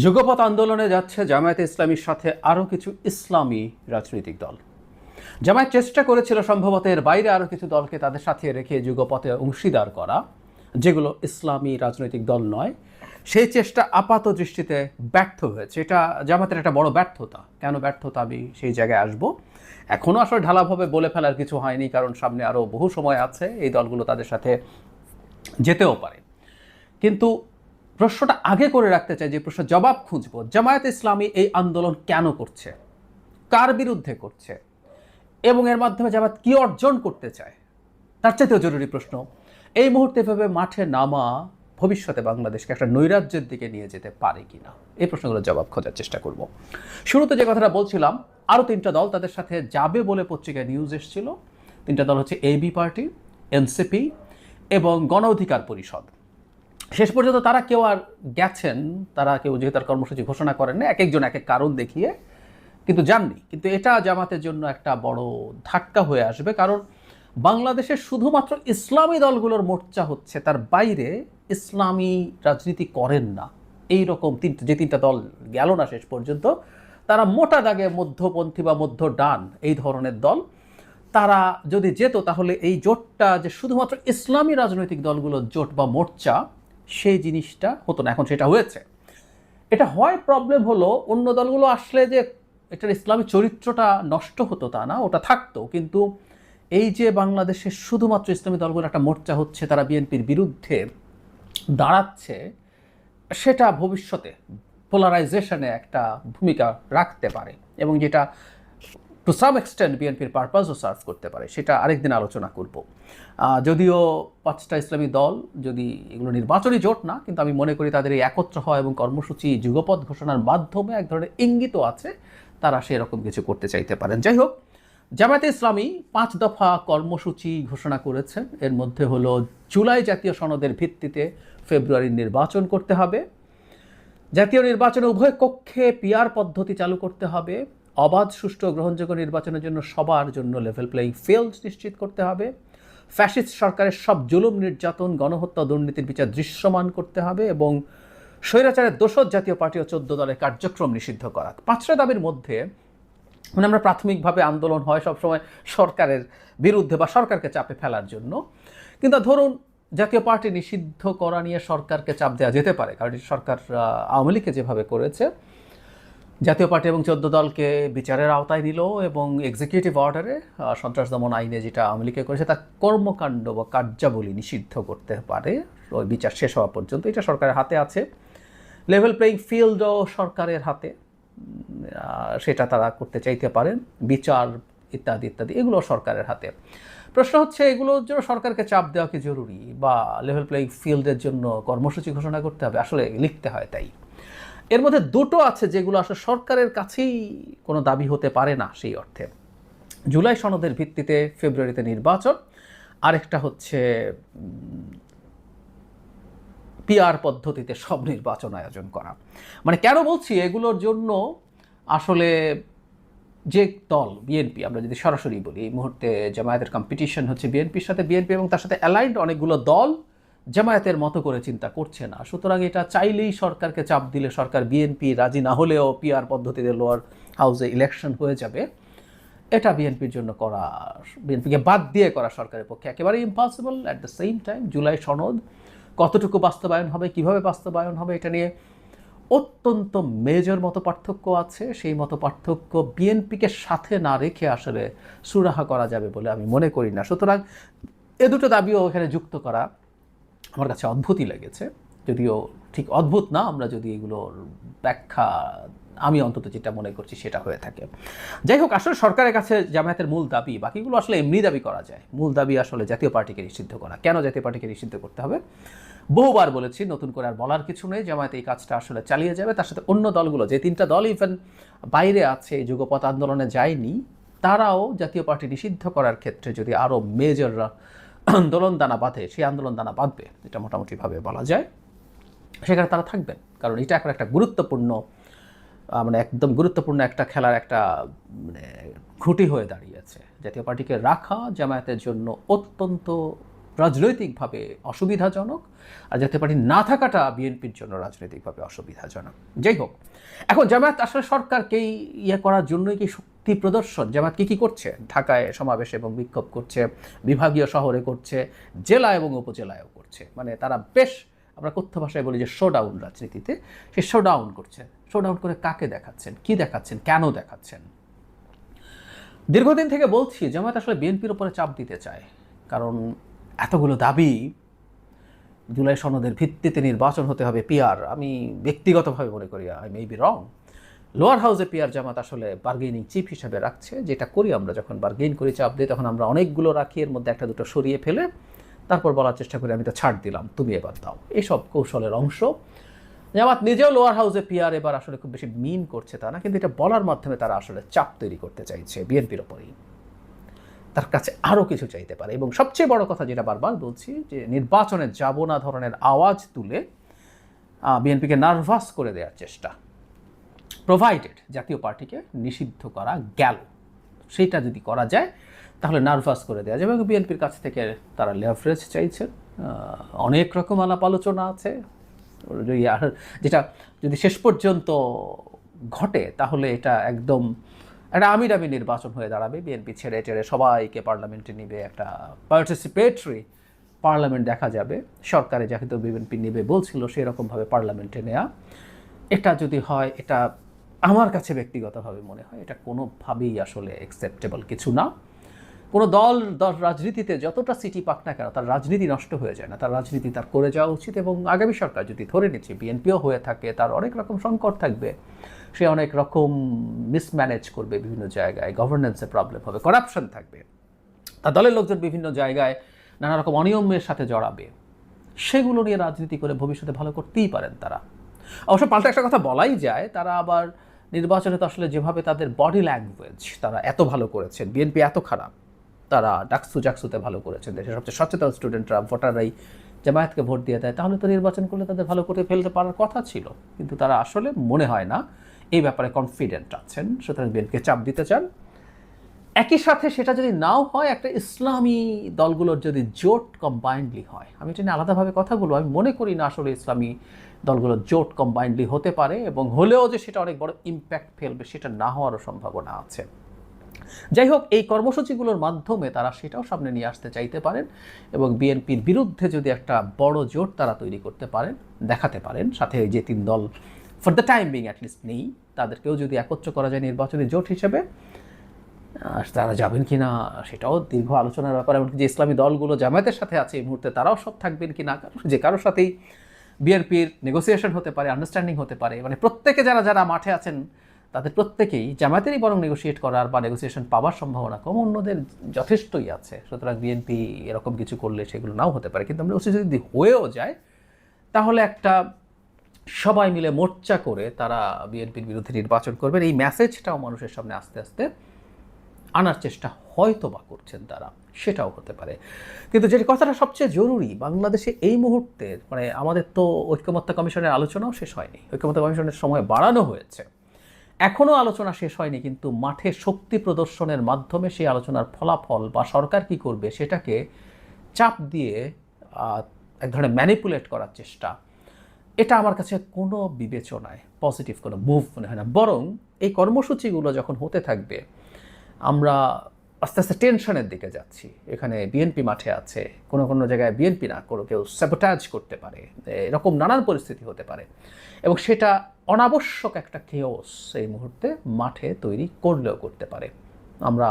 যুগপথ আন্দোলনে যাচ্ছে জামায়াতে ইসলামীর সাথে আরও কিছু ইসলামী রাজনৈতিক দল। জামায়াত চেষ্টা করেছিল সম্ভবত এর বাইরে আরও কিছু দলকে তাদের সাথে রেখে যুগপথে অংশীদার করা, যেগুলো ইসলামী রাজনৈতিক দল নয়। সেই চেষ্টা আপাত দৃষ্টিতে ব্যর্থ হয়েছে। এটা জামাতের একটা বড় ব্যর্থতা। কেন ব্যর্থতা? আমি সেই জায়গায় আসব। এখনও আসলে ঢালাভাবে বলে ফেলার কিছু হয়নি, কারণ সামনে আরও বহু সময় আছে, এই দলগুলো তাদের সাথে যেতেও পারে। কিন্তু প্রশ্নটা আগে করে রাখতে চাই যে প্রশ্ন জবাব খুঁজব। জামায়াত ইসলামী এই আন্দোলন কেন করছে? কার বিরুদ্ধে করছে? এবং এর মাধ্যমে জামায়াত কি অর্জন করতে চায়? তার চাইতেও জরুরি প্রশ্ন। এই মুহূর্তে ভেবে মাঠে নামা ভবিষ্যতে বাংলাদেশকে একটা নৈরাজ্যের দিকে নিয়ে যেতে পারে কিনা? এই প্রশ্নগুলোর জবাব খোঁজার চেষ্টা করব। শুরুতে যে কথাটা বলছিলাম আরও তিনটা দল তাদের সাথে যাবে বলে পত্রিকায় নিউজ এসেছিল। তিনটা দল হচ্ছে এবি পার্টি এনসিপি এবং গণ অধিকার পরিষদ। শেষ পর্যন্ত তারা কেউ আর গেছেন, তারা কেউ যেহেতু তার কর্মসূচি ঘোষণা করেন না এক একজন এক এক কারণ দেখিয়ে কিন্তু যাননি। কিন্তু এটা জামাতের জন্য একটা বড় ধাক্কা হয়ে আসবে কারণ বাংলাদেশের শুধুমাত্র ইসলামী দলগুলোর মোর্চা হচ্ছে, তার বাইরে ইসলামী রাজনীতি করেন না। এই রকম তিন, যে তিনটা দল গেল না শেষ পর্যন্ত, তারা মোটা দাগে মধ্যপন্থী বা মধ্য ডান এই ধরনের দল। তারা যদি যেত তাহলে এই জোটটা যে শুধুমাত্র ইসলামী রাজনৈতিক দলগুলোর জোট বা মোর্চা সেই জিনিসটা হতো না, এখন সেটা হয়েছে। এটা হয় প্রবলেম হলো, অন্য দলগুলো আসলে যে এটার ইসলামী চরিত্রটা নষ্ট হতো তা না, ওটা থাকতো। কিন্তু এই যে বাংলাদেশে শুধুমাত্র ইসলামী দলগুলো একটা মোর্চা হচ্ছে, তারা বিএনপির বিরুদ্ধে দাঁড়াচ্ছে, সেটা ভবিষ্যতে পোলারাইজেশনে একটা ভূমিকা রাখতে পারে। এবং যেটা টু সাম এক্সটেন্ট বিএনপির পারপাসও সার্ভ করতে পারে, সেটা আরেকদিন আলোচনা করব। যদিও পাঁচটা ইসলামী দল যদি এগুলো নির্বাচনী জোট না, কিন্তু আমি মনে করি তাদের এই একত্র হওয়া এবং কর্মসূচি, যুগপথ ঘোষণার মাধ্যমে এক ধরনের ইঙ্গিতও আছে, তারা সেরকম কিছু করতে চাইতে পারেন। যাই হোক, জামায়াতে ইসলামী পাঁচ দফা কর্মসূচি ঘোষণা করেছেন। এর মধ্যে হলো জুলাই জাতীয় সনদের ভিত্তিতে ফেব্রুয়ারির নির্বাচন করতে হবে, জাতীয় নির্বাচনে উভয় কক্ষে পিয়ার পদ্ধতি চালু করতে হবে অবাধ সুষ্ঠু গ্রহণযোগ্য নির্বাচনের জন্য সবার জন্য লেভেল প্লেইং ফিল্ড নিশ্চিত করতে হবে। ফ্যাসিস্ট সরকারের সব জুলুম, নির্যাতন, গণহত্যা, দুর্নীতির বিচার দৃশ্যমান করতে হবে এবং স্বৈরাচারের দোষর জাতীয় পার্টি ও চোদ্দ দলের কার্যক্রম নিষিদ্ধ করা। পাঁচটা দাবির মধ্যে মানে আমরা প্রাথমিকভাবে আন্দোলন হয় সবসময় সরকারের বিরুদ্ধে বা সরকারকে চাপে ফেলার জন্য। কিন্তু ধরুন জাতীয় পার্টি নিষিদ্ধ করা নিয়ে সরকারকে চাপ দেওয়া যেতে পারে, কারণ সরকার আওয়ামী লীগকে যেভাবে করেছে জাতীয় পার্টি এবং চোদ্দ দলকে বিচারের আওতায় নিল এবং এক্সিকিউটিভ অর্ডারে সন্ত্রাস দমন আইনে যেটা আওয়ামী লীগে করেছে, তার কর্মকাণ্ড বা কার্যাবলী নিষিদ্ধ করতে পারে। ওই বিচার শেষ হওয়া পর্যন্ত এটা সরকারের হাতে আছে। লেভেল প্লেইং ফিল্ডও সরকারের হাতে। সেটা তারা করতে চাইতে পারেন। বিচার ইত্যাদি ইত্যাদি, এগুলো সরকারের হাতে। প্রশ্ন হচ্ছে, এগুলোর জন্য সরকারকে চাপ দেওয়া কি জরুরি? বা লেভেল প্লেইং ফিল্ডের জন্য কর্মসূচি ঘোষণা করতে হবে? আসলে লিখতে হয় তাই। এর মধ্যে দুটো আছে যেগুলো আসলে সরকারের কাছেই কোনো দাবি হতে পারে না সেই অর্থে। জুলাই সনদের ভিত্তিতে ফেব্রুয়ারিতে নির্বাচন, আরেকটা হচ্ছে পিআর পদ্ধতিতে সব নির্বাচন আয়োজন করা। মানে কেন বলছি, এগুলোর জন্য আসলে যে দল, বিএনপি, আমরা যদি সরাসরি বলি, এই মুহূর্তে জামায়াতের কম্পিটিশন হচ্ছে বিএনপির সাথে, বিএনপি এবং তার সাথে অ্যালাইন্ড অনেকগুলো দল জামায়াতের মতো করে চিন্তা করছে না। সুতরাং এটা চাইলেই সরকারকে চাপ দিলে সরকার বিএনপি রাজি না হলেও পিআর পদ্ধতিতে লোয়ার হাউসে ইলেকশন হয়ে যাবে। এটা বিএনপির জন্য করা বিএনপিকে বাদ দিয়ে করা সরকারের পক্ষে একেবারেই impossible at the same time July সনদ কতটুকু বাস্তবায়ন হবে, কীভাবে বাস্তবায়ন হবে এটা নিয়ে অত্যন্ত মেজর মতো পার্থক্য আছে। সেই মতো পার্থক্য বিএনপিকে সাথে না রেখে আসলে সুরাহা করা যাবে বলে আমি মনে করি না। সুতরাং এ দুটো দাবিও এখানে যুক্ত করা। আমার কাছে অদ্ভুতই লেগেছে। যদিও ঠিক অদ্ভুত না, আমরা যদি এগুলোর ব্যাখ্যা, আমি অন্তত যেটা মনে করছি সেটা হয়ে থাকে। যাই হোক, আসলে সরকারের কাছে জামায়াতের মূল দাবি, বাকিগুলো আসলে এমনি দাবি করা যায়। মূল দাবি আসলে জাতীয় পার্টিকে নিষিদ্ধ করা। কেন জাতীয় পার্টিকে নিষিদ্ধ করতে হবে? বহুবার বলেছি, নতুন করে আর বলার কিছু নেই। জামায়াত এই কাজটা আসলে চালিয়ে যাবে। তার সাথে অন্য দলগুলো, যে তিনটা দল ইভেন বাইরে আছে, এই যুগপথ আন্দোলনে যায়নি, তারাও জাতীয় পার্টি নিষিদ্ধ করার ক্ষেত্রে যদি আরও মেজররা আন্দোলন দানা বাঁধে সেই আন্দোলন দানা বাঁধবে এটা মোটামুটিভাবে বলা যায়। সেখানে তারা থাকবেন, কারণ এটা এখন একটা গুরুত্বপূর্ণ মানে একদম গুরুত্বপূর্ণ একটা খেলার একটা মানে খুঁটি হয়ে দাঁড়িয়েছে। জাতীয় পার্টিকে রাখা জামায়াতের জন্য অত্যন্ত রাজনৈতিকভাবে অসুবিধাজনক, আর জাতীয় পার্টি না থাকাটা বিএনপির জন্য রাজনৈতিকভাবে অসুবিধাজনক। যাই হোক, এখন জামায়াত আসলে সরকারকেই ইয়ে করার জন্যই কি শক্তি প্রদর্শন জামায়াত কি কি করছে? ঢাকায় সমাবেশ এবং বিক্ষোভ করছে, বিভাগীয় শহরে করছে জেলা এবং উপজেলায়ও করছে। মানে তারা বেশ, আমরা কথ্য ভাষায় বলি যে শোডাউন রাজনীতিতে। সে শোডাউন করছে। শোডাউন করে কাকে দেখাচ্ছেন? কি দেখাচ্ছেন? কেন দেখাচ্ছেন? দীর্ঘদিন থেকে বলছি জামায়াত আসলে বিএনপির উপরে চাপ দিতে চায়। কারণ এতগুলো দাবি, জুলাই সনদের ভিত্তিতে নির্বাচন হতে হবে পিয়ার আমি ব্যক্তিগতভাবে মনে করি I may be wrong lower হাউসে পিআর জামাত আসলে বার্গেনিং চিফ হিসাবে রাখছে, যেটা করি আমরা যখন বার্গেন করি চাপ দিই তখন আমরা অনেকগুলো রাখি, এর মধ্যে একটা দুটো সরিয়ে ফেলে, তারপর বলার চেষ্টা করি, আমি তো ছাড় দিলাম, তুমি এবার দাও। এসব কৌশলের অংশ। জামাত নিজেও লোয়ার হাউসে পিআর এবার আসলে খুব বেশি মিন করছে তা না, কিন্তু এটা বলার মাধ্যমে তারা আসলে চাপ তৈরি করতে চাইছে বিএনপির ওপরেই। তার কাছে আরও কিছু চাইতে পারে, এবং সবচেয়ে বড় কথা যেটা বারবার বলছি, যে নির্বাচনে যাব না ধরনের আওয়াজ তুলে বিএনপিকে নার্ভাস করে দেওয়ার চেষ্টা। প্রোভাইডেড জাতীয় পার্টিকে নিষিদ্ধ করা গেল। সেইটা যদি করা যায় তাহলে নার্ভাস করে দেওয়া যাবে এবং বিএনপির কাছ থেকে তারা লেভারেজ চাইছেন আহ, অনেক রকম আলাপ আলোচনা আছে। আর- যেটা যদি শেষ পর্যন্ত ঘটে তাহলে এটা একদম একটা আমির আমি নির্বাচন হয়ে দাঁড়াবে। বিএনপি ছেড়ে টেড়ে সবাইকে পার্লামেন্টে নিবে একটা পার্টিসিপেটরি পার্লামেন্ট দেখা যাবে। সরকারে যাকে তো বিএনপি নেবে বলছিল সেরকমভাবে পার্লামেন্টে নেওয়া এটা যদি হয় এটা আমার কাছে ব্যক্তিগতভাবে মনে হয় এটা কোনোভাবেই আসলে অ্যাকসেপ্টেবল কিছু না। কোনো দল দল, রাজনীতিতে যতটা সিটি পাক না কেন তার রাজনীতি নষ্ট হয়ে যায় না। তার রাজনীতি তার করে যাওয়া উচিত এবং আগামী সরকার যদি ধরে নিচ্ছে, বিএনপিও হয়ে থাকে, তার অনেক রকম সংকট থাকবে, সে অনেক রকম মিসম্যানেজ করবে বিভিন্ন জায়গায় গভর্নেন্সে প্রবলেম হবে করাপশন থাকবে। তার দলের লোকজন বিভিন্ন জায়গায় নানা রকম অনিয়মের সাথে জড়াবে। সেগুলো নিয়ে রাজনীতি করে ভবিষ্যতে ভালো করতেই পারেন তারা। অবশ্য পাল্টা একটা কথা বলাই যায়, তারা আবার নির্বাচনে তো আসলে যেভাবে তাদের বডি ল্যাঙ্গুয়েজ তারা এত ভালো করেছেন বিএনপি এত খারাপ, তারা ডাকসু জাকসুতে ভালো করেছেন, দেশের সবচেয়ে সচেতন স্টুডেন্টরা ভোটাররাই জামায়াতকে ভোট দিয়ে দেয়, তাহলে তো নির্বাচন করলে তাদের ভালো করে ফেলতে পারার কথা ছিল। কিন্তু তারা আসলে মনে হয় না, এই ব্যাপারে কনফিডেন্ট আছেন, সুতরাং বিএনপিকে চাপ দিতে চান। একই সাথে সেটা যদি নাও হয়, একটা ইসলামী দলগুলোর যদি জোট কম্বাইন্ডলি হয়। আমি এটা নিয়ে আলাদাভাবে কথা বলব। আমি মনে করি না আসলে ইসলামী দলগুলোর জোট কম্বাইন্ডলি হতে পারে এবং হলেও যে সেটা অনেক বড় ইম্প্যাক্ট ফেলবে, সেটা না হওয়ারও সম্ভাবনা আছে। যাই হোক, এই কর্মসূচিগুলোর মাধ্যমে তারা সেটাও সামনে নিয়ে আসতে চাইতে পারেন এবং বিএনপির বিরুদ্ধে যদি একটা বড় জোট তারা তৈরি করতে পারেন, দেখাতে পারেন। সাথে যে তিন দল for the time being at least নেই। তাদেরকেও যদি একত্র করা যায় নির্বাচনী জোট হিসেবে তারা যাবেন কি না সেটাও দীর্ঘ আলোচনার ব্যাপার, এমনকি যে ইসলামী দলগুলো জামায়াতের সাথে আছে এই মুহূর্তে তারাও সব থাকবেন কি না যে কারোর সাথেই বিএনপির নেগোসিয়েশন হতে পারে আন্ডারস্ট্যান্ডিং হতে পারে। মানে প্রত্যেকে যারা যারা মাঠে আছেন, তাদের প্রত্যেকেই জামায়াতেরই বরং নেগোসিয়েট করার বা নেগোসিয়েশন পাওয়ার সম্ভাবনা কম, অন্যদের যথেষ্টই আছে। সুতরাং বিএনপি এরকম কিছু করলে সেগুলো নাও হতে পারে। কিন্তু আমরা যদি হয়েও যায়, তাহলে একটা সবাই মিলে মোর্চা করে তারা বিএনপির বিরুদ্ধে নির্বাচন করবেন। এই মেসেজটাও মানুষের সামনে আস্তে আস্তে আনার চেষ্টা হয়তো বা করছেন তারা, সেটাও হতে পারে। কিন্তু যেটি কথাটা সবচেয়ে জরুরি, বাংলাদেশে এই মুহূর্তে মানে আমাদের তো ঐক্যমত্য কমিশনের আলোচনাও শেষ হয়নি। ঐক্যমত্য কমিশনের সময় বাড়ানো হয়েছে। এখনও আলোচনা শেষ হয়নি, কিন্তু মাঠে শক্তি প্রদর্শনের মাধ্যমে সেই আলোচনার ফলাফল বা সরকার কি করবে সেটাকে চাপ দিয়ে এক ধরনের ম্যানিপুলেট করার চেষ্টা, এটা আমার কাছে কোনো বিবেচনায় পজিটিভ কোনো মুভ মনে হয় না। বরং এই কর্মসূচিগুলো যখন হতে থাকবে আমরা আস্তে আস্তে টেনশনের দিকে যাচ্ছি। এখানে বিএনপি মাঠে আছে, কোনো কোনো জায়গায় বিএনপি না কোনো কেউ স্যাবোটাজ করতে পারে, এরকম নানান পরিস্থিতি হতে পারে। এবং সেটা অনাবশ্যক একটা কেওস এই মুহূর্তে মাঠে তৈরি করলেও করতে পারে। আমরা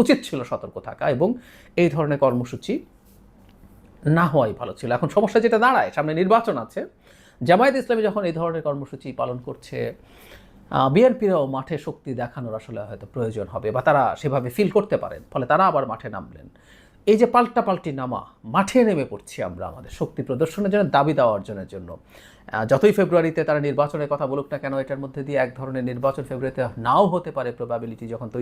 উচিত ছিল সতর্ক থাকা এবং এই ধরনের কর্মসূচি না হওয়াই ভালো ছিল। এখন সমস্যা যেটা দাঁড়ায়, সামনে নির্বাচন আছে। জামায়াত ইসলামী যখন এই ধরনের কর্মসূচি পালন করছে বিএনপিরাও মাঠে শক্তি দেখানোর আসলে হয়তো প্রয়োজন হবে বা তারা সেভাবে ফিল করতে পারেন। ফলে তারা আবার মাঠে নামলেন। এই যে পাল্টা পাল্টি নামা, মাঠে নেমে পড়ছি আমরা আমাদের শক্তি প্রদর্শনের জন্য, দাবি দেওয়া অর্জনের জন্য। যতই ফেব্রুয়ারিতে তারা নির্বাচনের কথা বলুক না কেন, এটার মধ্যে দিয়ে এক ধরনের নির্বাচন ফেব্রুয়ারিতে নাও হতে পারে প্রবাবিলিটি যখন তৈরি